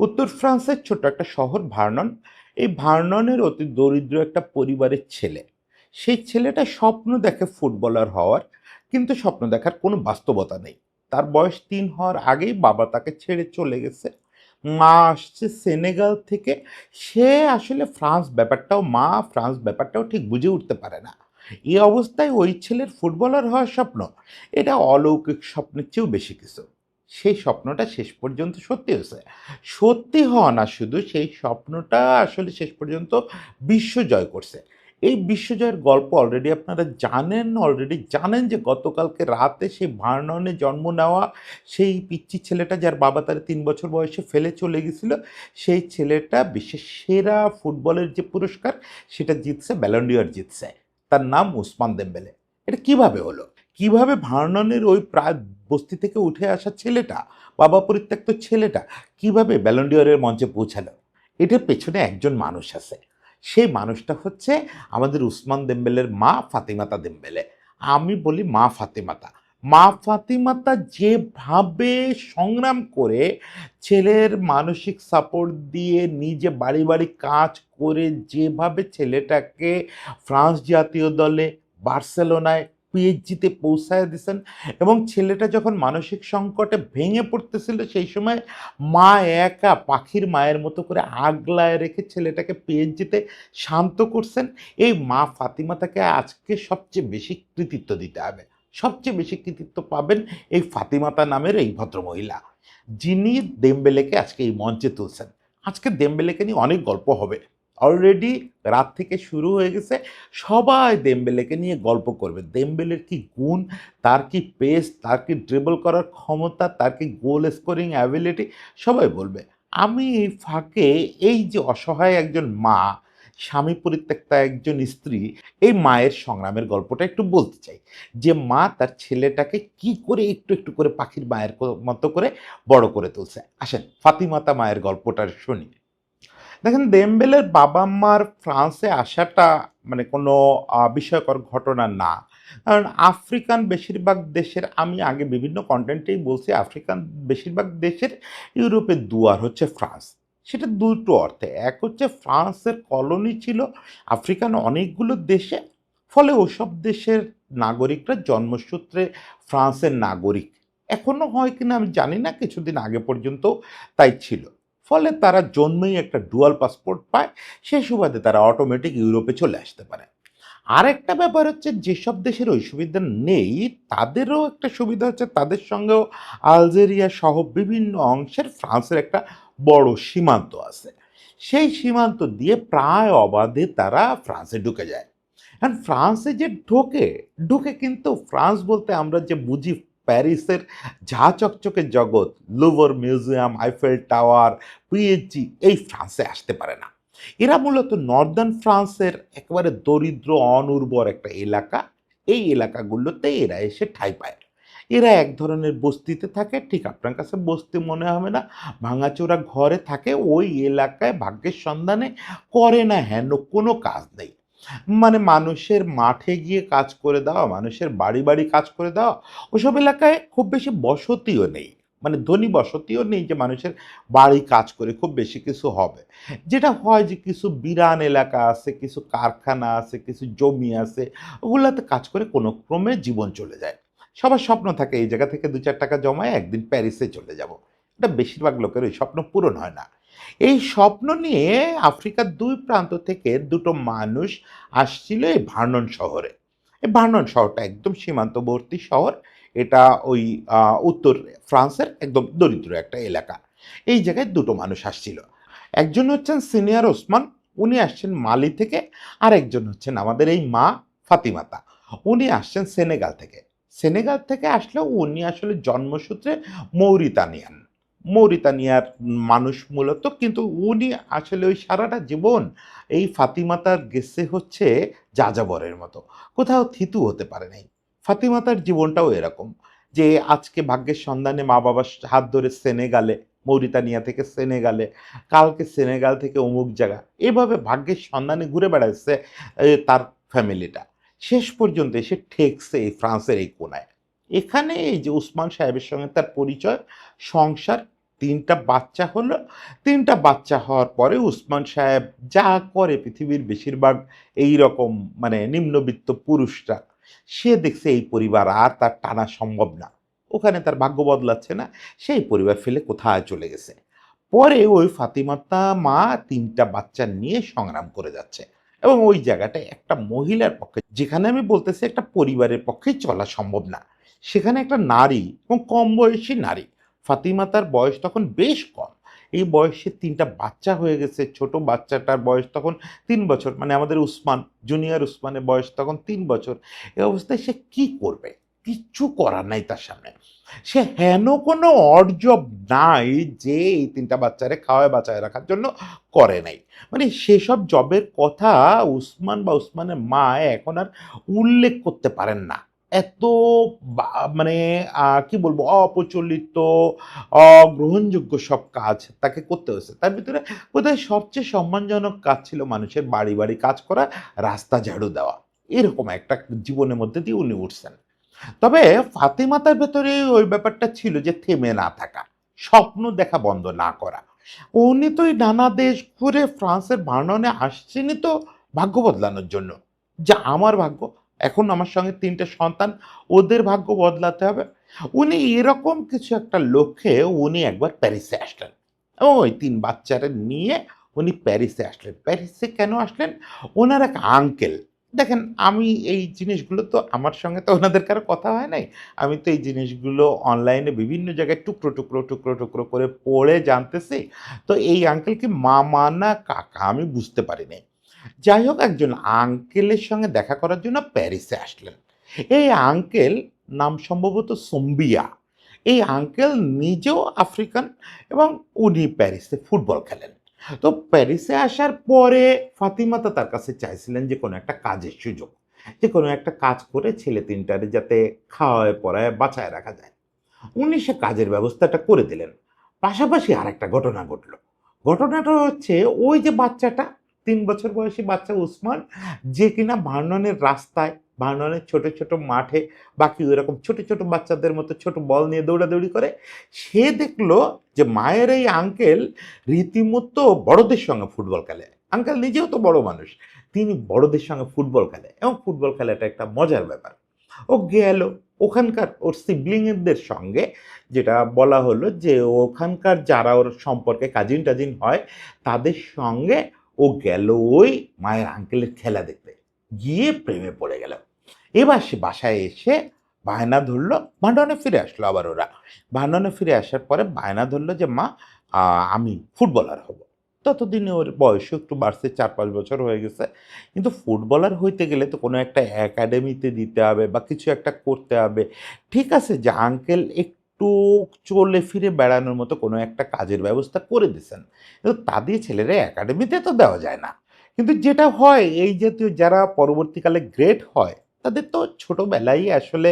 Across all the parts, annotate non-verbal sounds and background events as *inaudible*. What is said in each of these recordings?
উত্তর ফ্রান্সের ছোট একটা শহর ভার্নন। এই ভার্ননের অতি দরিদ্র একটা পরিবারের ছেলে। সেই ছেলেটা স্বপ্ন দেখে ফুটবলার হওয়ার, কিন্তু স্বপ্ন দেখার কোনো বাস্তবতা নেই। তার বয়স তিন হওয়ার আগেই বাবা তাকে ছেড়ে চলে গেছে। মা আসছে সেনেগাল থেকে। সে আসলে ফ্রান্স ব্যাপারটাও, মা ফ্রান্স ব্যাপারটাও ঠিক বুঝে উঠতে পারে না। এই অবস্থায় ওই ছেলের ফুটবলার হওয়ার স্বপ্ন, এটা অলৌকিক স্বপ্নের চেয়েও বেশি কিছু। সেই স্বপ্নটা শেষ পর্যন্ত সত্যি হয়েছে। সত্যি হওয়া না, শুধু সেই স্বপ্নটা আসলে শেষ পর্যন্ত বিশ্ব জয় করছে। এই বিশ্বজয়ের গল্প অলরেডি আপনারা জানেন অলরেডি জানেন যে গতকালকে রাতে সেই ভার্ননে জন্ম নেওয়া সেই পিচ্চি ছেলেটা যার বাবা তার তিন বছর বয়সে ফেলে চলে গেছিল, সেই ছেলেটা বিশ্বের সেরা ফুটবলের যে পুরস্কার, সেটা জিতছে ব্যালন্ডিয়ার জিতছে। তার নাম উসমান দেম্বেলে। এটা কীভাবে হলো? কীভাবে ভার্ননের ওই প্রায় বস্তি থেকে উঠে আসা ছেলেটা, বাবা পরিত্যক্ত ছেলেটা কীভাবে ব্যালন্ডিয়রের মঞ্চে পৌঁছালো? এটার পেছনে একজন মানুষ আছে। সেই মানুষটা হচ্ছে আমাদের উসমান দেম্বেলের মা ফাতিমাতা দেম্বেলে। আমি বলি মা ফাতিমাতা। মা ফাতিমাতা যেভাবে সংগ্রাম করে ছেলের মানসিক সাপোর্ট দিয়ে নিজে বাড়ি বাড়ি কাজ করে যেভাবে ছেলেটাকে ফ্রান্স জাতীয় দলে, বার্সেলোনায় পিএইচজিতে পৌঁছায় দিয়েছেন এবং ছেলেটা যখন মানসিক সংকটে ভেঙে পড়তেছিল, সেই সময় মা একা পাখির মায়ের মতো করে আগলায় রেখে ছেলেটাকে পিএইচজিতে শান্ত করছেন। এই মা ফাতিমা তাকে আজকে সবচেয়ে বেশি কৃতিত্ব দিতে হবে। সবচেয়ে বেশি কৃতিত্ব পাবেন এই ফাতিমাতা নামের এই ভদ্রমহিলা, যিনি দেমবেলেকে আজকে এই মঞ্চে তুলছেন। আজকে দেমবেলেকে নিয়ে অনেক গল্প হবে। অলরেডি রাত থেকে শুরু হয়ে গেছে। সবাই দেমবেলেকে নিয়ে গল্প করবে। দেমবেলের কি গুণ? তার কি পেস তার কি ড্রিবল করার ক্ষমতা? তার কি গোল স্কোরিং অ্যাবিলিটি সবাই বলবে। আমি ফাঁকে এই যে অসহায় একজন মা, স্বামী পরিত্যক্তা একজন স্ত্রী, এই মায়ের সংগ্রামের গল্পটা একটু বলতে চাই। যে মা তার ছেলেটাকে কি করে একটু একটু করে পাখির মায়ের মতো করে বড় করে তুলছে। আসেন ফাতিমাতা মায়ের গল্পটা শুনি। দেখেন দেমবেলের বাবা মার ফ্রান্সে আসাটা মানে কোনো আহ, বিস্ময়কর ঘটনা না। কারণ আফ্রিকান বেশিরভাগ দেশের আমি আগে বিভিন্ন কন্টেন্টেই বলছি আফ্রিকান বেশিরভাগ দেশের ইউরোপের দুয়ার হচ্ছে ফ্রান্স। সেটা দুটো অর্থে। এক হচ্ছে ফ্রান্সের কলোনি ছিল আফ্রিকান অনেকগুলো দেশে ফলে ওসব দেশের নাগরিকরা জন্মসূত্রে ফ্রান্সের নাগরিক। এখনও হয় কিনা আমি জানি না কিছুদিন আগে পর্যন্ত তাই ছিল। ফলে তারা জন্মেই একটা ডুয়াল পাসপোর্ট পায় সে সুবাদে তারা অটোমেটিক ইউরোপে চলে আসতে পারে। আরেকটা ব্যাপার হচ্ছে, যেসব দেশের ওই সুবিধা নেই, তাদেরও একটা সুবিধা হচ্ছে, তাদের সঙ্গেও আলজেরিয়া সহ বিভিন্ন অংশের ফ্রান্সের একটা বড় সীমান্ত আছে। সেই সীমান্ত দিয়ে প্রায় অবাধে তারা ফ্রান্সে ঢুকে যায়। ফ্রান্সে যে ঢোকে, ঢুকে কিন্তু ফ্রান্স বলতে আমরা যে বুঝি প্যারিসের ঝা চকচকে জগৎ, Louvre museum Eiffel tower PSG এই ফ্রান্সে আসতে পারে না। এরা মূলত নর্দার্ন ফ্রান্সের একেবারে দরিদ্র, অনুর্বর একটা এলাকা। এই এলাকাগুলোতে এরা এসে ঠাঁই পায়। এরা এক ধরনের বস্তিতে থাকে, ঠিক আপনার কাছে বস্তি মনে হবে না, ভাঙাচোরা ঘরে থাকে, ওই এলাকায় ভাগ্যের সন্ধানে করে না হেন, কোনো কাজ নেই। মানে মানুষের মাঠে গিয়ে কাজ করে দেওয়া, মানুষের বাড়ি বাড়ি কাজ করে দেওয়া, ওসব এলাকায় খুব বেশি বসতিও নেই। মানে ধনী বসতিও নেই যে মানুষের বাড়ি কাজ করে খুব বেশি কিছু হবে। যেটা হয় যে কিছু বিরান এলাকা আছে, কিছু কারখানা আছে, কিছু জমি আছে, ওগুলাতে কাজ করে কোনো ক্রমে জীবন চলে যায়। সবার স্বপ্ন থাকে, এই জায়গা থেকে দু চার টাকা জমায় একদিন প্যারিসে চলে যাব। এটা বেশিরভাগ লোকের ওই স্বপ্ন পূরণ হয় না। এই স্বপ্ন নিয়ে আফ্রিকার দুই প্রান্ত থেকে দুটো মানুষ আসছিল এই ভার্নন শহরে। এই ভার্নন শহরটা একদম সীমান্তবর্তী শহর। এটা ওই উত্তর ফ্রান্সের একদম দরিদ্র একটা এলাকা। এই জায়গায় দুটো মানুষ আসছিল। একজন হচ্ছেন সিনিয়র ওসমান, উনি আসছেন মালি থেকে আর একজন হচ্ছেন আমাদের এই মা ফাতিমাতা। উনি আসছেন সেনেগাল থেকে। সেনেগাল থেকে আসলেও উনি আসলে জন্মসূত্রে মৌরিতানিয়ান। মৌরিতানিয়ার মানুষ মূলত, কিন্তু উনি আসলে ওই সারাটা জীবন এই ফাতিমাতার গেছে হচ্ছে যাযাবরের মতো। কোথাও থিতু হতে পারে নাই। ফাতিমাতার জীবনটাও এরকম যে আজকে ভাগ্যের সন্ধানে মা বাবার হাত ধরে সেনেগালে, মৌরিতানিয়া থেকে সেনেগালে, কালকে সেনেগাল থেকে অমুক জায়গা, এভাবে ভাগ্যের সন্ধানে ঘুরে বেড়াচ্ছে তার ফ্যামিলিটা। শেষ পর্যন্ত এসে ঠেকছে এই ফ্রান্সের এই কোনায় এখানে এই যে উসমান সাহেবের সঙ্গে তার পরিচয়, সংসার তিনটা বাচ্চা হলো। তিনটা বাচ্চা হওয়ার পরে উসমান সাহেব যা করে পৃথিবীর বেশিরভাগ এই রকম মানে নিম্নবিত্ত পুরুষরা, সে দেখছে এই পরিবার আর তার টানা সম্ভব না। ওখানে তার ভাগ্য বদলাচ্ছে না, সেই পরিবার ফেলে কোথায় চলে গেছে? পরে ওই ফাতিমাতা মা তিনটা বাচ্চা নিয়ে সংগ্রাম করে যাচ্ছে এবং ওই জায়গাটায় একটা মহিলার পক্ষে, যেখানে আমি বলতেছি একটা পরিবারের পক্ষে চলা সম্ভব না। সেখানে একটা নারী এবং কম বয়সী নারী। ফাতিমাতার বয়স তখন বেশ কম। এই বয়সে তিনটা বাচ্চা হয়ে গেছে। ছোট বাচ্চাটার বয়স তখন তিন বছর। মানে আমাদের উসমান জুনিয়র উসমানের বয়স তখন তিন বছর। এই অবস্থায় সে কি করবে? কিচ্ছু করার নাই তার সামনে। সে হেন কোনো অর্জব নাই যে এই তিনটা বাচ্চারে খাওয়ায়, বাঁচায় রাখার জন্য করে নাই। মানে সেসব জবের কথা উসমান বা উসমানের মা এখন আর উল্লেখ করতে পারেন না। এত মানে কি বলব, অপ্রচলিত, অগ্রহণযোগ্য সব কাজ তাকে করতে হয়েছে। তার ভিতরে বোধহয় সবচেয়ে সম্মানজনক কাজ ছিল মানুষের বাড়ি বাড়ি কাজ করা, রাস্তা ঝাড়ু দেওয়া। এরকম একটা জীবনের মধ্যে দিয়ে উনি উঠছেন। তবে ফাতেমাতার ভেতরে ওই ব্যাপারটা ছিল যে থেমে না থাকা, স্বপ্ন দেখা বন্ধ না করা। উনি তো নানা দেশ ঘুরে ফ্রান্সের ভার্ননে আসছেনই তো ভাগ্য বদলানোর জন্য। যা আমার ভাগ্য এখন আমার সঙ্গে তিনটে সন্তান, ওদের ভাগ্য বদলাতে হবে। উনি এরকম কিছু একটা লক্ষ্যে উনি একবার প্যারিসে আসলেন। ওই তিন বাচ্চারা নিয়ে উনি প্যারিসে আসলেন। প্যারিসে কেন আসলেন? ওনার এক আঙ্কেল দেখেন, আমি এই জিনিসগুলো তো আমার সঙ্গে তো ওনাদের কারও কথা হয় নাই। আমি তো এই জিনিসগুলো অনলাইনে বিভিন্ন জায়গায় টুকরো টুকরো টুকরো টুকরো করে পড়ে জানতেছি। তো এই আঙ্কেল কি মামা না কাকা আমি বুঝতে পারিনি। যাই হোক, একজন আঙ্কেলের সঙ্গে দেখা করার জন্য প্যারিসে আসলেন। এই আঙ্কেল নাম সম্ভবত সোম্বিয়া। এই আঙ্কেল নিজেও আফ্রিকান এবং উনি প্যারিসে ফুটবল খেলেন। তো প্যারিসে আসার পরে ফাতিমাতা তার কাছে চাইছিলেন যে, কোনো একটা কাজের সুযোগ, যে, কোনো একটা কাজ করে ছেলে তিনটারে যাতে খাওয়ায়, পড়ায়, বাঁচায় রাখা যায়। উনি সে কাজের ব্যবস্থাটা করে দিলেন। পাশাপাশি আর একটা ঘটনা ঘটলো। ঘটনাটা হচ্ছে, ওই যে বাচ্চাটা তিন বছর বয়সী বাচ্চা উসমান, যে কিনা ভার্ননের রাস্তায় ভার্ননের ছোট ছোট মাঠে, বাকি ওইরকম ছোট ছোট বাচ্চাদের মতো ছোট বল নিয়ে দৌড়াদৌড়ি করে, সে দেখল যে মায়ের এই আঙ্কেল রীতিমতো বড়দের সঙ্গে ফুটবল খেলে। আঙ্কেল নিজেও তো বড় মানুষ, তিনি বড়দের সঙ্গে ফুটবল খেলে এবং ফুটবল খেলাটা একটা মজার ব্যাপার। ও গেল ওখানকার ওর সিবলিংদের সঙ্গে, যেটা বলা হলো যে ওখানকার যারা ওর সম্পর্কে কাজিন টাজিন হয়, তাদের সঙ্গে ও গেল ওই মায়ের আঙ্কেলের খেলা দেখতে। গিয়ে প্রেমে পড়ে গেল। এবার সে বাসায় এসে বায়না ধরলো, ভান্ডনে ফিরে আসলো আবার ওরা। ভান্ডনে ফিরে আসার পরে বায়না ধরলো যে, মা আমি ফুটবলার হব। ততদিনে ওর বয়সও একটু বাড়ছে চার পাঁচ বছর হয়ে গেছে। কিন্তু ফুটবলার হইতে গেলে তো কোনো একটা একাডেমিতে দিতে হবে বা কিছু একটা করতে হবে। ঠিক আছে যে আঙ্কেল একটু চলে ফিরে বেড়ানোর মতো কোনো একটা কাজের ব্যবস্থা করে দিয়েছেন। কিন্তু তা দিয়ে ছেলেরা একাডেমিতে তো দেওয়া যায় না। কিন্তু যেটা হয়, এই জাতীয় যারা পরবর্তীকালে গ্রেট হয়, তাদের তো ছোটোবেলায় আসলে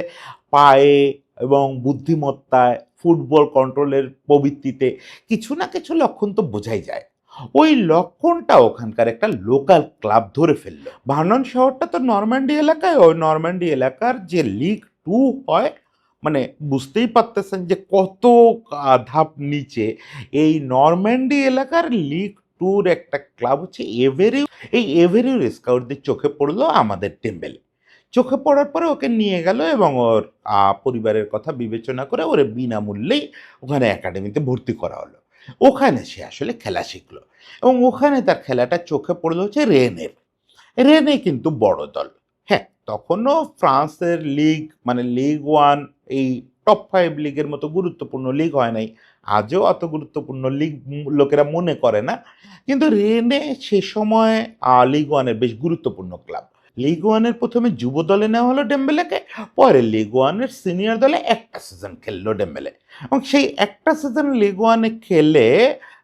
পায়ে এবং বুদ্ধিমত্তায়, ফুটবল কন্ট্রোলের প্রবৃত্তিতে কিছু না কিছু লক্ষণ তো বোঝাই যায়। ওই লক্ষণটা ওখানকার একটা লোকাল ক্লাব ধরে ফেলল। ভার্নন শহরটা তো নরম্যান্ডি এলাকায়, ওই নরম্যান্ডি এলাকার যে লিগ টু হয় মানে বুঝতেই পারতেছেন যে কত ধাপ নিচে এই নরম্যান্ডি এলাকার লিগ টুর একটা ক্লাব হচ্ছে এভেরিউ এই এভেরিউ স্কাউটদের চোখে পড়ল আমাদের টেম্বেলে। চোখে পড়ার পরে ওকে নিয়ে গেল এবং ওর পরিবারের কথা বিবেচনা করে ওরে বিনামূল্যেই ওখানে একাডেমিতে ভর্তি করা হলো। ওখানে সে আসলে খেলা শিখলো এবং ওখানে তার খেলাটা চোখে পড়ল হচ্ছে রেনের। রেনে কিন্তু বড় দল। হ্যাঁ তখনও ফ্রান্সের লিগ মানে লিগ ওয়ান এই টপ ফাইভ লিগের মতো গুরুত্বপূর্ণ লিগ হয় নাই। আজও অত গুরুত্বপূর্ণ লিগ লোকেরা মনে করে না। কিন্তু রেনে সে সময় লিগ ওয়ানের বেশ গুরুত্বপূর্ণ ক্লাব লিগ ওয়ানের প্রথমে যুব দলে নেওয়া হলো ডেম্বেলেকে পরে লিগ ওয়ানের সিনিয়র দলে একটা সিজন খেললো ডেম্বেলে। এবং সেই একটা সিজন লিগ ওয়ানে খেলে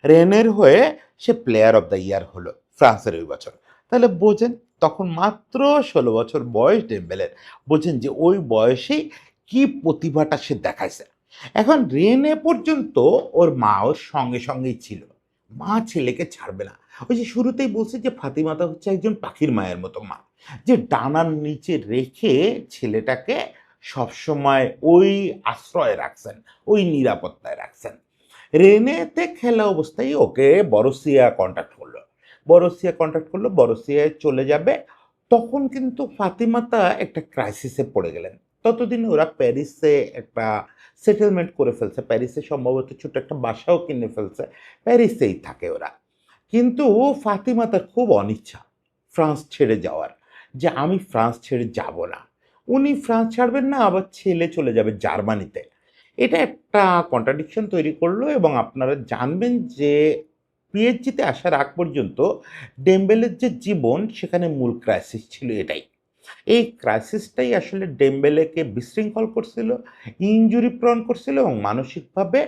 রেনের হয়ে সে প্লেয়ার অফ দ্য ইয়ার হলো ফ্রান্সের ওই বছর। তাহলে বোঝেন, তখন মাত্র ষোলো বছর বয়স ডেম্বেলের। বোঝেন যে ওই বয়সেই কি প্রতিভাটা সে দেখাইছে? এখন রেনে পর্যন্ত ওর মা ওর সঙ্গে সঙ্গেই ছিল। মা ছেলেকে ছাড়বে না। ওই যে শুরুতেই বলছে যে ফাতিমাতা হচ্ছে একজন পাখির মায়ের মতো মা, যে ডানার নিচে রেখে ছেলেটাকে সবসময় ওই আশ্রয়ে রাখছেন, ওই নিরাপত্তায় রাখছেন। রেনেতে খেলা অবস্থায় ওকে বরসিয়া কন্ট্যাক্ট করল। বরসিয়া কন্ট্যাক্ট করল, বরসিয়ায় চলে যাবে। তখন কিন্তু ফাতিমাতা একটা ক্রাইসিসে পড়ে গেলেন। ততদিন ওরা প্যারিসে একটা সেটেলমেন্ট করে ফেলছে। প্যারিসে সম্ভবত ছোট একটা বাসাও কিনে ফেলছে। প্যারিসেই থাকে ওরা। কিন্তু ফাতিমা তার খুব অনিচ্ছা ফ্রান্স ছেড়ে যাওয়ার, যে আমি ফ্রান্স ছেড়ে যাব না। উনি ফ্রান্স ছাড়বেন না, আবার ছেলে চলে যাবে জার্মানিতে। এটা একটা কন্ট্রাডিকশন তৈরি করল এবং আপনারা জানবেন যে পিএইচজিতে আসার আগ পর্যন্ত ডেম্বেলের যে জীবন, সেখানে মূল ক্রাইসিস ছিল এটাই। এই ক্রাইসিসটাই আসলে ডেম্বেলেকে বিশৃঙ্খল করছিল ইঞ্জুরি প্রণ করছিল এবং মানসিকভাবে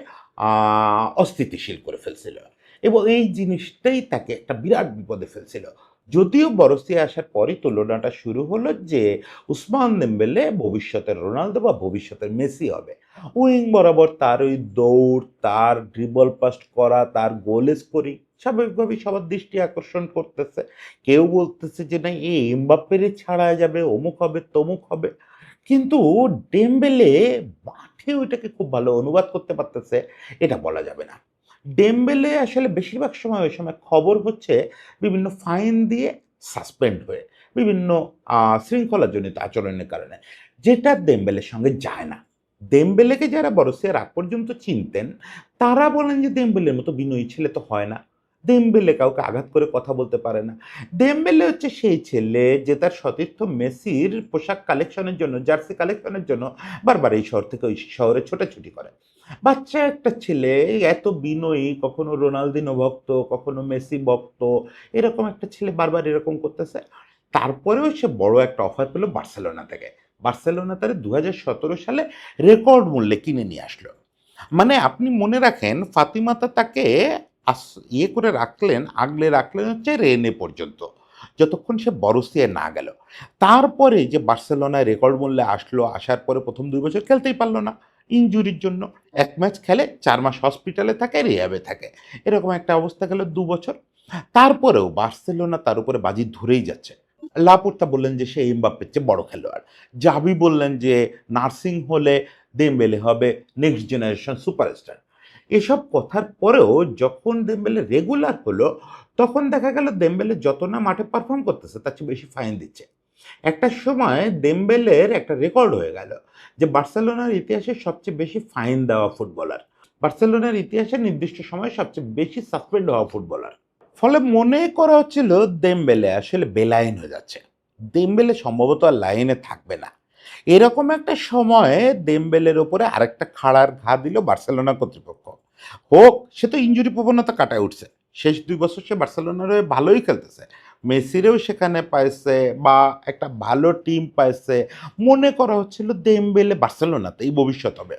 অস্থিতিশীল করে ফেলছিল। এবং এই জিনিসটাই তাকে একটা বিরাট বিপদে ফেলছিল। যদিও বরসিয়া আসার পরই তুলনাটা শুরু হলো যে, উসমান দেম্বেলে ভবিষ্যতের রোনালদো বা ভবিষ্যতের মেসি হবে। উইং বরাবর তার ওই দৌড়, তার ড্রিবল পাস্ট করা, তার গোল স্কোরিং স্বাভাবিকভাবেই সবার দৃষ্টি আকর্ষণ করতেছে। কেউ বলতেছে যে না এই এমবাপ্পেরে ছাড়া যাবে, অমুক হবে, তমুক হবে। কিন্তু ডেম্বেলে মাঠে ওইটাকে খুব ভালো অনুবাদ করতে পারতেছে, এটা বলা যাবে না। ডেম্বেলে আসলে বেশিরভাগ সময় ওই সময় খবর হচ্ছে বিভিন্ন ফাইন দিয়ে সাসপেন্ড হয়ে, বিভিন্ন শৃঙ্খলাজনিত আচরণের কারণে, যেটা দেম্বেলের সঙ্গে যায় না। দেম্বেলেকে যারা বরসিয়ার আগ পর্যন্ত চিনতেন। তারা বলেন যে দেম্বেলের মতো বিনয়ী ছেলে তো হয় না। দেম্বেলে কাউকে আঘাত করে কথা বলতে পারে না। দেম্বেলে হচ্ছে সেই ছেলে যে তার সতীর্থ মেসির পোশাক কালেকশনের জন্য, জার্সি কালেকশনের জন্য বারবার এই শহর থেকে ওই শহরে ছোটাছুটি করে। বাচ্চা একটা ছেলে, এত বিনয়ী, কখনো রোনালদিনো ভক্ত, কখনো মেসি ভক্ত, এরকম একটা ছেলে বারবার এরকম করতেছে। তারপরেও সে বড় একটা অফার পেল বার্সেলোনা থেকে। বার্সেলোনা তার দু হাজার সতেরো সালে রেকর্ড মূল্যে কিনে নিয়ে আসলো। মানে আপনি মনে রাখেন ফাতিমাতা তাকে ইয়ে করে রাখলেন, আগলে রাখলেন হচ্ছে রেনে পর্যন্ত, যতক্ষণ সে বরসিয়ে না গেল। তারপরে যে বার্সেলোনায় রেকর্ড মূল্যে আসলো, আসার পরে প্রথম দুই বছর খেলতেই পারল না, ইনজুরির জন্য। এক ম্যাচ খেলে চার মাস হসপিটালে থাকে, রিহাবে থাকে। এরকম একটা অবস্থা গেল দু বছর। তারপরেও বার্সেলোনা তার উপরে বাজি ধরেই যাচ্ছে। লাপোর্তা বললেন যে, সে এমবাপ্পের চেয়ে বড় খেলোয়াড়। জাবি বললেন যে, নার্সিং হলে দেমবেলে হবে নেক্সট জেনারেশন সুপারস্টার। এসব কথার পরেও যখন দেমবেলে রেগুলার হলো, তখন দেখা গেল দেমবেলে যত না মাঠে পারফর্ম করতেছে, তার চেয়ে বেশি ফাইন দিচ্ছে। একটা সময় দেমবেলের একটা রেকর্ড হয়ে গেল যে, বার্সেলোনার ইতিহাসে সবচেয়ে বেশি ফাইন দেওয়া ফুটবলার বার্সেলোনার ইতিহাসে নির্দিষ্ট সময়ে সবচেয়ে বেশি সাসপেন্ড হওয়া ফুটবলার ফলে মনে করা হচ্ছিল দেমবেলে আসলে বেলাইন হয়ে যাচ্ছে। দেমবেলে সম্ভবত আর লাইনে থাকবে না। এরকম একটা সময়ে দেমবেলের ওপরে আরেকটা খাড়ার ঘা দিল বার্সেলোনা কর্তৃপক্ষ। হোক, সে তো ইঞ্জুরি প্রবণতা কাটায় উঠছে। শেষ দুই বছর সে বার্সেলোনার হয়ে ভালোই খেলতেছে। মেসিরেও সেখানে পাইছে বা একটা ভালো টিম পাইছে। মনে করা হচ্ছিল দেমবেলে বার্সেলোনাতেই ভবিষ্যৎ হবে।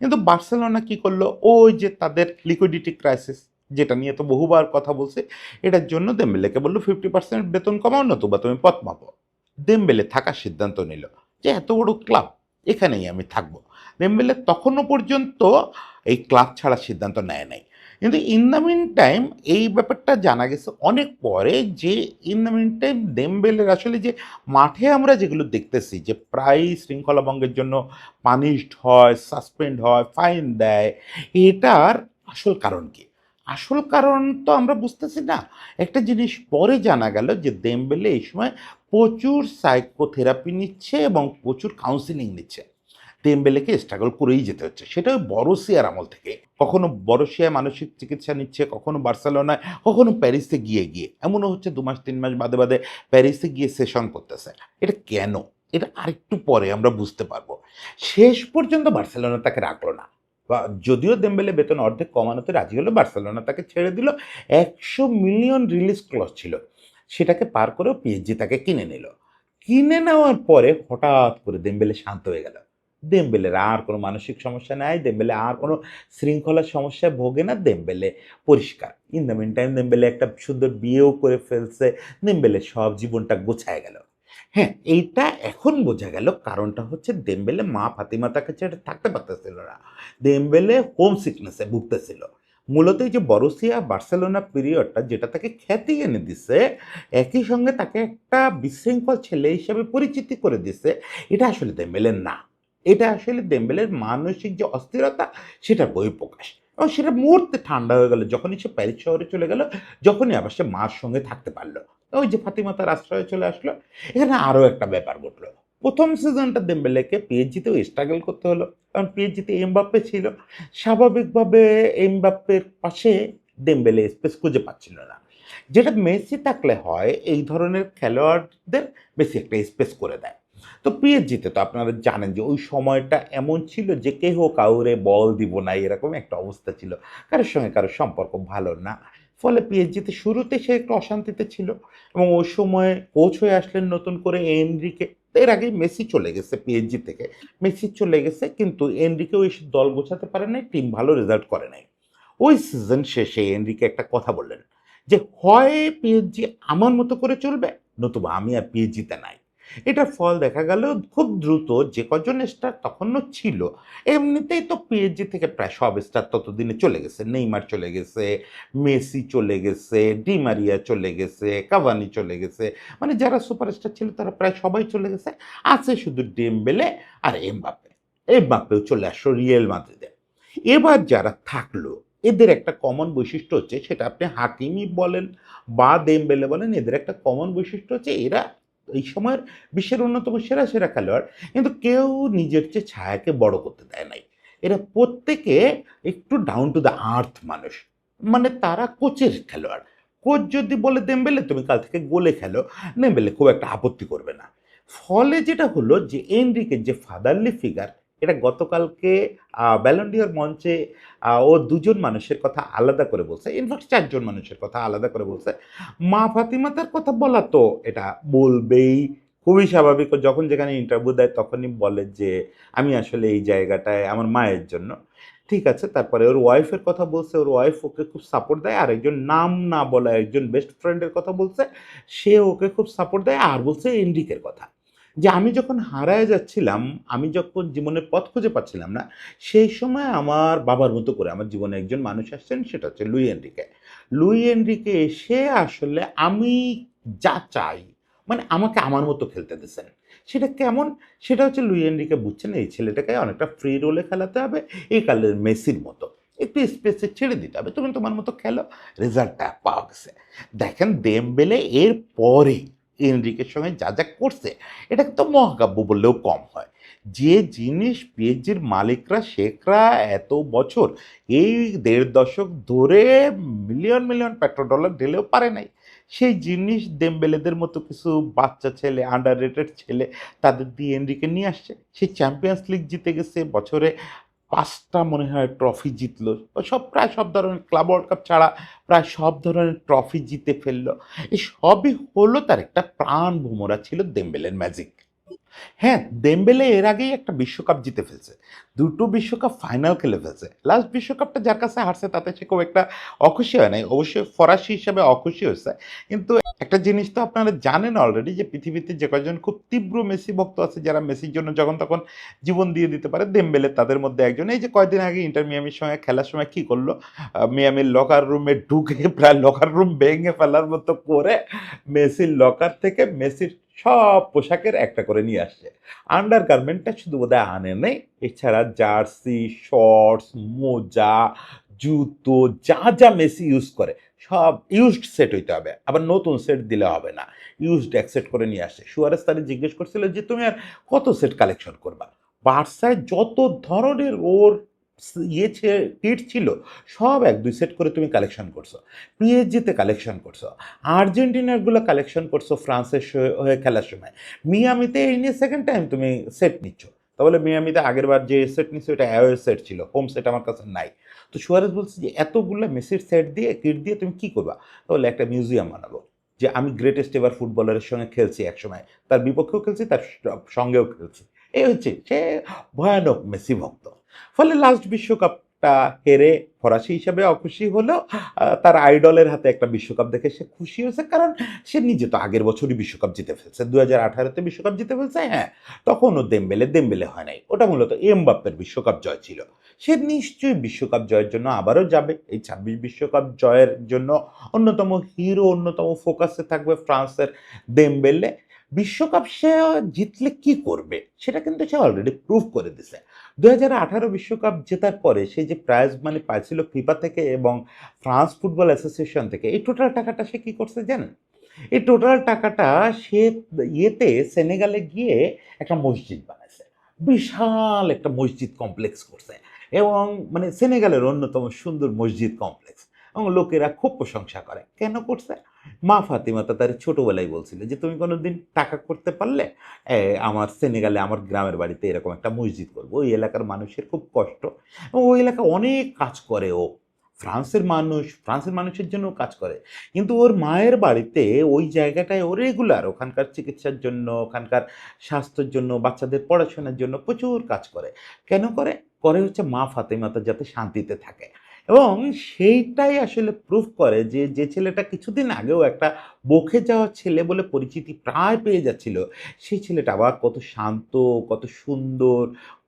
কিন্তু বার্সেলোনা কি করল? ওই যে তাদের লিকুইডিটি ক্রাইসিস যেটা নিয়ে তো বহুবার কথা বলছে, এটার জন্য দেমবেলেকে বলল ফিফটি পার্সেন্ট বেতন কমাও না নতুবা তুমি পথ মাপো। দেমবেলে থাকার সিদ্ধান্ত নিল যে এত বড় ক্লাব, এখানেই আমি থাকব। দেমবেলে তখনও পর্যন্ত এই ক্লাব ছাড়ার সিদ্ধান্ত নেয় নাই। কিন্তু ইন দ্য মিন টাইম এই ব্যাপারটা জানা গেছে অনেক পরে যে ইন দ্য মিন টাইম দেমবেলের আসলে যে মাঠে আমরা যেগুলো দেখতেছি যে প্রায় শৃঙ্খলা ভঙ্গের জন্য পানিশড হয় সাসপেন্ড হয় ফাইন দেয়, এটার আসল কারণ কি? আসল কারণ তো আমরা বুঝতেছি না। একটা জিনিস পরে জানা গেল যে দেমবেলে এই সময় প্রচুর সাইকোথেরাপি নিচ্ছে এবং প্রচুর কাউন্সিলিং নিচ্ছে। দেমবেলেকে স্ট্রাগল করেই যেতে হচ্ছে। সেটা ওই বড়সিয়ার আমল থেকে। কখনো বড়সিয়ায় মানসিক চিকিৎসা নিচ্ছে, কখনো বার্সেলোনায়, কখনো প্যারিসে গিয়ে গিয়ে। এমনও হচ্ছে দু মাস, তিন মাস বাদে বাদে প্যারিসে গিয়ে সেশন করতেছে। এটা কেন? এটা আরেকটু পরে আমরা বুঝতে পারব। শেষ পর্যন্ত বার্সেলোনা তাকে রাখল না। যদিও দেমবেলে বেতন অর্ধেক কমানোতে রাজি হলো, বার্সেলোনা তাকে ছেড়ে দিল। একশো মিলিয়ন রিলিজ ক্লজ ছিল। সেটাকে পার করেও পিএইচজি তাকে কিনে নিল। কিনে নেওয়ার পরে হঠাৎ করে দেমবেলে শান্ত হয়ে গেল। দেমবেলের আর কোনো মানসিক সমস্যা নাই দেমবেলে আর কোনো শৃঙ্খলার সমস্যায় ভোগে না দেমবেলে পরিষ্কার। In the mean time Dembele একটা সুন্দর বিয়েও করে ফেলছে দেমবেলে সব জীবনটা গোছায় গেল। হ্যাঁ এইটা এখন বোঝা গেল কারণটা হচ্ছে দেমবেলে মা ফাতিমা তাকে ছেড়ে থাকতে পারতেছিল না। দেমবেলে হোম সিকনেসে ভুগতেছিল। মূলত এই যে বরসিয়া বার্সেলোনা পিরিয়ডটা যেটা তাকে খ্যাতি এনে দিছে, একই সঙ্গে তাকে একটা বিশৃঙ্খল ছেলে হিসেবে পরিচিতি করে দিছে, এটা আসলে দেমবেলের না। এটা আসলে দেমবেলের মানসিক যে অস্থিরতা সেটার বহিঃপ্রকাশ। এবং সেটা মুহূর্তে ঠান্ডা হয়ে গেল। যখনই সে প্যারিস শহরে চলে গেল, যখনই আবার সে মার সঙ্গে থাকতে পারল। ওই যে ফাতিমা তার আশ্রয়ে চলে আসলো। এখানে আরও একটা ব্যাপার ঘটলো। প্রথম সিজনটা দেম্বেলেকে পিএইচজিতেও স্ট্রাগল করতে হলো। কারণ পিএইচজিতে এমবাপ্পে ছিল। স্বাভাবিকভাবে এমবাপ্পের পাশে দেম্বেলে স্পেস খুঁজে পাচ্ছিল না। যেটা মেসি থাকলে হয়, এই ধরনের খেলোয়াড়দের বেশি একটা স্পেস করে দেয়। তো পিএইচজিতে তো আপনারা জানেন যে ওই সময়টা এমন ছিল যে কেহ কাউরে বল দিব না, এরকম একটা অবস্থা ছিল। কারোর সঙ্গে কারোর সম্পর্ক ভালো না। ফলে পিএইচজিতে শুরুতে সে একটু অশান্তিতে ছিল এবং ওই সময় কোচ হয়ে আসলেন নতুন করে এনরিকে। এর আগে মেসি চলে গেছে পিএইচজি থেকে। মেসি চলে গেছে কিন্তু এনরিকে ওই দল গোছাতে পারে নাই, টিম ভালো রেজাল্ট করে নাই। ওই সিজন শেষে এনরিকে একটা কথা বললেন যে, হয় পিএইচজি আমার মতো করে চলবে নতুবা আমি আর পিএইচজিতে নাই। এটার ফল দেখা গেল খুব দ্রুত যে কজন স্টার তখনও ছিল, এমনিতেই তো পিএইচজি থেকে প্রায় সব স্টার ততদিনে চলে গেছে। নেইমার চলে গেছে, মেসি চলে গেছে ডিমারিয়া চলে গেছে, কাভানি চলে গেছে। মানে যারা সুপারস্টার ছিল তারা প্রায় সবাই চলে গেছে। আছে শুধু ডেমবেলে আর এমবাপ্পে এমবাপ্পেও চলে আসলো রিয়েল মাদ্রিদে এবার যারা থাকল, এদের একটা কমন বৈশিষ্ট্য হচ্ছে, সেটা আপনি হাকিমি বলেন বা দেমবেলে বলেন, এদের একটা কমন বৈশিষ্ট্য হচ্ছে এরা এই সময়ের বিশ্বের অন্যতম সেরা সেরা খেলোয়াড়। কিন্তু কেউ নিজের চেয়ে ছায়াকে বড় করতে দেয় নাই। এরা প্রত্যেকে একটু ডাউন টু দ্য আর্থ মানুষ। মানে তারা কোচের খেলোয়াড়। কোচ যদি বলে, দেমবেলে, তুমি কাল থেকে গোলে খেলো। দেমবেলে খুব একটা আপত্তি করবে না। ফলে যেটা হলো যে, এনরিকের যে ফাদারলি ফিগার এটা গতকালকে ব্যালন্ডিয়ার মঞ্চে ও দুজন মানুষের কথা আলাদা করে বলছে। ইনফ্যাক্ট চারজন মানুষের কথা আলাদা করে বলছে। মা ফাতিমাতার কথা বলা তো এটা বলবেই। খুবই স্বাভাবিক। যখন যেখানে ইন্টারভিউ দেয় তখনই বলে যে, আমি আসলে এই জায়গাটায় আমার মায়ের জন্য। ঠিক আছে, তারপরে ওর ওয়াইফের কথা বলছে। ওর ওয়াইফ ওকে খুব সাপোর্ট দেয়। আর একজন নাম না বলা একজন বেস্ট ফ্রেন্ডের কথা বলছে। সে ওকে খুব সাপোর্ট দেয়। আর বলছে এনরিকের কথা। যে আমি যখন হারায় যাচ্ছিলাম, আমি যখন জীবনের পথ খুঁজে পাচ্ছিলাম না, সেই সময় আমার বাবার মতো করে আমার জীবনে একজন মানুষ আসছেন, সেটা হচ্ছে লুই এনরিকে। লুই এনরিকে এসে আসলে আমি যা চাই মানে আমাকে আমার মতো খেলতে দিয়েছেন। সেটা কেমন? সেটা হচ্ছে লুই এনরিকে বুঝছেন, এই ছেলেটাকে অনেকটা ফ্রি রোলে খেলাতে হবে, এই কালের মেসির মতো। একটু স্পেসে ছেড়ে দিতে হবে, তুমি তোমার মতো খেলো রেজাল্টটা পাওয়া গেছে। দেখেন দেমবেলে এর পরে এনরিকের সঙ্গে যা যা করছে, এটা তো মহাকাব্য বললেও কম হয়। যে জিনিস পিএইচজির মালিকরা, শেখরা এত বছর, এই দেড় দশক ধরে মিলিয়ন মিলিয়ন পেট্রো ডলার ঢেলেও পারে নাই। সেই জিনিস দেমবেলেদের মতো কিছু বাচ্চা ছেলে আন্ডার রেটেড ছেলে, তাদের দিয়ে এনরিকে নিয়ে আসছে। সেই চ্যাম্পিয়ন্স লিগ জিতে গেছে বছরে পাঁচটা মনে হয় ট্রফি জিতলো। সব, প্রায় সব ধরনের ক্লাব ওয়ার্ল্ড কাপ ছাড়া প্রায় সব ধরনের ট্রফি জিতে ফেলল। এই সবই হলো তার একটা প্রাণ ভোমরা ছিল দেমবেলের ম্যাজিক হ্যাঁ দেমবেলে এর আগেই একটা বিশ্বকাপ জিতে ফেলছে। দুটো বিশ্বকাপ ফাইনাল খেলে ফেলছে। লাস্ট বিশ্বকাপটা যার কাছে হারছে তাতে সে খুব একটা অখুশি হয় নাই। অবশ্যই ফরাসি হিসাবে অখুশি হয়েছে। কিন্তু একটা জিনিস তো আপনারা জানেন অলরেডি যে পৃথিবীতে যে কয়েকজন খুব তীব্র মেসি ভক্ত আছে, যারা মেসির জন্য যখন তখন জীবন দিয়ে দিতে পারে, দেমবেলে তাদের মধ্যে একজন। এই যে কয়েকদিন আগে ইন্টার মিয়ামির সঙ্গে খেলার সময় কি করল? মিয়ামির লকার রুমে ঢুকে *laughs* প্রায় লকার রুম ভেঙে ফেলার মতো করে মেসির লকার থেকে মেসির সব পোশাকের একটা করে নিয়ে আসছে। আন্ডার গার্মেন্টটা শুধু বোধহয় আনে নেই, এছাড়া জার্সি শর্টস মোজা, জুতো, যা যা মেসি ইউজ করে। সব ইউজড সেট হইতে হবে, আবার নতুন সেট দিলে হবে না। ইউজড এক সেট করে নিয়ে আসছে। সুয়ারেস তারে জিজ্ঞেস করছিল যে, তুমি আর কত সেট কালেকশন করবা? বার্সায় যত ধরনের ওর ইয়ে কিট ছিল, সব এক দুই সেট করে তুমি কালেকশন করছ। পিএইচজিতে কালেকশন করছ। আর্জেন্টিনারগুলো কালেকশন করছ ফ্রান্সের হয়ে খেলার সময়। মিয়ামিতে এই নিয়ে সেকেন্ড টাইম তুমি সেট নিচ্ছ। তাহলে মিয়ামিতে আগের বার যে সেট নিচ্ছ এটা অ্যাওয়ে সেট ছিল। হোম সেট আমার কাছে নাই। তো সুয়ারেজ বলছে যে, এতগুলো মেসির সেট দিয়ে, কিট দিয়ে তুমি কি করবা? তাহলে একটা মিউজিয়াম বানাবো, যে আমি গ্রেটেস্ট এভার ফুটবলারের সঙ্গে খেলছি একসময়। তার বিপক্ষেও খেলছি, তার সঙ্গেও খেলছি। এই হচ্ছে, সে ভয়ানক মেসি ভক্ত। ফলে লাস্ট বিশ্বকাপটা হেরে ফরাসি হিসাবে অখুশি হলেও তার আইডলের হাতে একটা বিশ্বকাপ দেখে সে খুশি হয়েছে, কারণ সে নিজে তো আগের বছরই বিশ্বকাপ জিতে ফেলছে। দু হাজার আঠারোতে বিশ্বকাপ জিতে ফেলছে হ্যাঁ তখনও দেমবেলে দেমবেলে হয় নাই। ওটা মূলত এমবাপ্পের বিশ্বকাপ জয় ছিল। সে নিশ্চয়ই বিশ্বকাপ জয়ের জন্য আবারও যাবে। এই ছাব্বিশ বিশ্বকাপ জয়ের জন্য অন্যতম হিরো, অন্যতম ফোকাসে থাকবে ফ্রান্সের দেমবেলে। বিশ্বকাপ সে জিতলে কি করবে? সেটা কিন্তু সে অলরেডি প্রুভ করে দিছে। দু বিশ্বকাপ জেতার পরে সে যে প্রাইজ মানে পাইছিল ফিফা থেকে এবং ফ্রান্স ফুটবল অ্যাসোসিয়েশন থেকে, এই টোটাল টাকাটা সে কী করছে জানেন? এই টোটাল টাকাটা সে ইয়েতে সেনেগালে গিয়ে একটা মসজিদ বানাইছে। বিশাল একটা মসজিদ কমপ্লেক্স করছে। এবং মানে সেনেগালের অন্যতম সুন্দর মসজিদ কমপ্লেক্স এবং লোকেরা খুব প্রশংসা করে। কেন করছে? মা ফাতিমা তো তার ছোটোবেলায় বলছিল যে, তুমি কোনো দিন টাকা করতে পারলে আমার সেনেগালে আমার গ্রামের বাড়িতে এরকম একটা মসজিদ করব। ওই এলাকার মানুষের খুব কষ্ট এবং ওই এলাকা অনেক কাজ করে ও। ফ্রান্সের মানুষ, ফ্রান্সের মানুষের জন্য কাজ করে। কিন্তু ওর মায়ের বাড়িতে ওই জায়গাটায় ও রেগুলার ওখানকার চিকিৎসার জন্য, ওখানকার স্বাস্থ্যের জন্য, বাচ্চাদের পড়াশোনার জন্য প্রচুর কাজ করে। কেন করে? করে হচ্ছে মা ফাতেমাতা যাতে শান্তিতে থাকে। এবং সেইটাই আসলে প্রুফ করে যে যে ছেলেটা কিছুদিন আগেও একটা বকে যাওয়া ছেলে বলে পরিচিতি প্রায় পেয়ে যাচ্ছিল। সেই ছেলেটা আবার কত শান্ত, কত সুন্দর,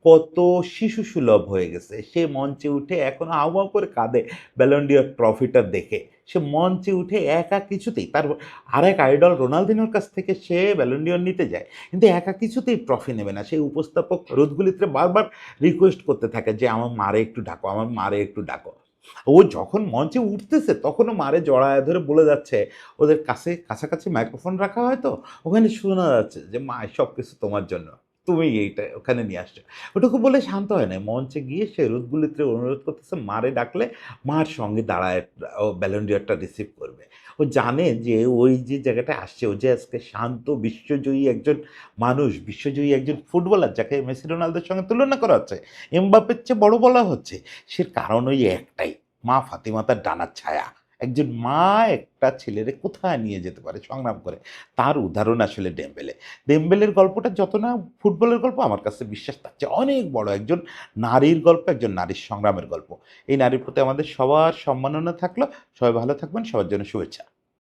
কত শিশু সুলভ হয়ে গেছে। সে মঞ্চে উঠে এখন আহ্বান করে কাঁদে ব্যালন্ডিয়ার ট্রফিটা দেখে। সে মঞ্চে উঠে একা কিছুতেই, তার আরেক আইডল রোনালদিনোর কাছ থেকে সে ব্যালন্ডিয়র নিতে যায়। কিন্তু একা কিছুতেই ট্রফি নেবে না। সেই উপস্থাপক রোদগুলিতে বারবার রিকোয়েস্ট করতে থাকে যে, আমার মারে একটু ডাকো, আমার মারে একটু ডাকো। ও যখন মঞ্চে উঠতেছে, তখনও মারে জড়ায় ধরে বলে যাচ্ছে, ওদের কাছে, কাছাকাছি মাইক্রোফোন রাখা হয় তো? ওখানে শোনা যাচ্ছে যে, মা সব কিছু তোমার জন্য। তুমি এইটা ওখানে নিয়ে আসছো। ওটুকু বলে শান্ত হয় না মঞ্চে গিয়ে সে রোদগুলিতে অনুরোধ করতেছে, মারে ডাকলে মার সঙ্গে দাঁড়ায়, ও ব্যালন্ডিয়ারটা রিসিভ করবে। ও জানে যে ওই যে জায়গাটা আসছে, ও যে আজকে শান্ত, বিশ্বজয়ী একজন মানুষ, বিশ্বজয়ী একজন ফুটবলার যাকে মেসি রোনালদোর সঙ্গে তুলনা করা হচ্ছে এমবাপের চেয়ে বড় বলা হচ্ছে, সে কারণ ওই একটাই, মা ফাতিমাতার ডানার ছায়া। একজন মা একটা ছেলেরে কোথায় নিয়ে যেতে পারে? সংগ্রাম করে। তার উদাহরণ আসলে ডেম্বেলে। ডেম্বেলের গল্পটা যত না ফুটবলের গল্প, আমার কাছে বিশ্বাস থাকছে অনেক বড় একজন নারীর গল্প, একজন নারীর সংগ্রামের গল্প। এই নারীর প্রতি আমাদের সবার সম্মাননা থাকল। সবাই ভালো থাকবেন, সবার জন্য শুভেচ্ছা।